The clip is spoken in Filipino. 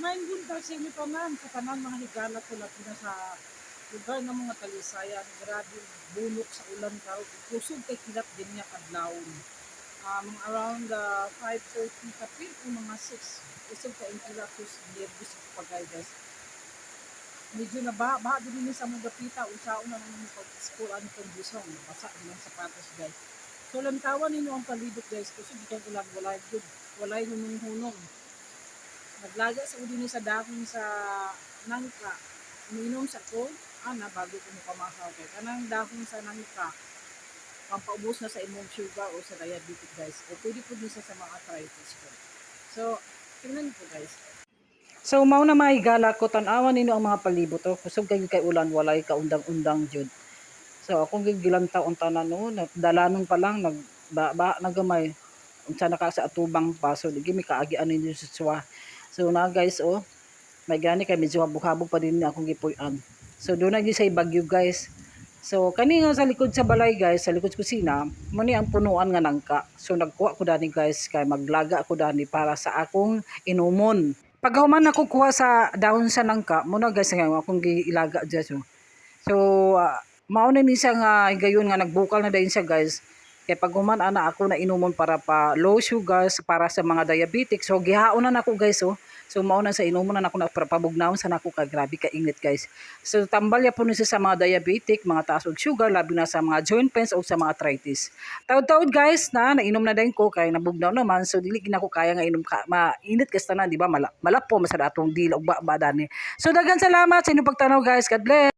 Main gunta sa inyo tanan, katanan mga higala ko na sa lugar ng mga talisayan. Grabe bunok sa ulan ka. Kusog kay kilat din niya kadlawon. Ah, mga around uh, 5.30 kapil o mga 6. Kusog ka yung kilat ko sa nervous sa pagay guys. Medyo na ba, ba din ni sa mga gapita, usaon na naman yung pag-school ano kong busong. Basa din ang sapatos guys. So lantawan ninyo ang palibot guys. Kusog itong ulan, wala good. Wala yung hunong naglaga sa ni sa dahon sa nangka uminom sa ko ana bago ko mo pamahaw kay kanang dahon sa nangka pampaubos na sa imong sugar o sa diabetic guys o pwede po din sa mga arthritis ko so tingnan niyo po guys So mao na mahigala ko tan-awan ninyo ang mga palibot oh. Kusog kay kay ulan walay kaundang-undang jud. So akong gigilang taon tanan no, dalanon pa lang nag ba, ba nagamay. Unsa na ka sa atubang pa so di mi kaagi ninyo sa suwa. So na guys oh, may gani kay medyo habog-habog pa din akong gipuy-an. So doon na gyud sa bagyo guys. So kani nga sa likod sa balay guys, sa likod kusina, mo ang punuan nga nangka. So nagkuha ko dani guys kay maglaga ako dani para sa akong inumon. Pag human ako kuha sa dahon sa nangka, mo na guys nga akong giilaga dyan. So, so uh, mao na siya nga gayon nga nagbukal na dayon siya guys. Kay pag human ana ako na inumon para pa low sugars para sa mga diabetic. So gihaon na nako guys oh. So mao na sa inumon na nako na para pabugnawon sa nako ka grabe ka init guys. So tambal ya po sa mga diabetic, mga taas og sugar labi na sa mga joint pains o sa mga arthritis. Taud-taud guys na nainom na din ko kay nabugnaw naman so dili gina ko kaya nga inom ka mainit kas tanan di ba Mala, malapo masada atong dili og ba, ba dani. So dagan salamat sa inyong pagtanaw guys. God bless.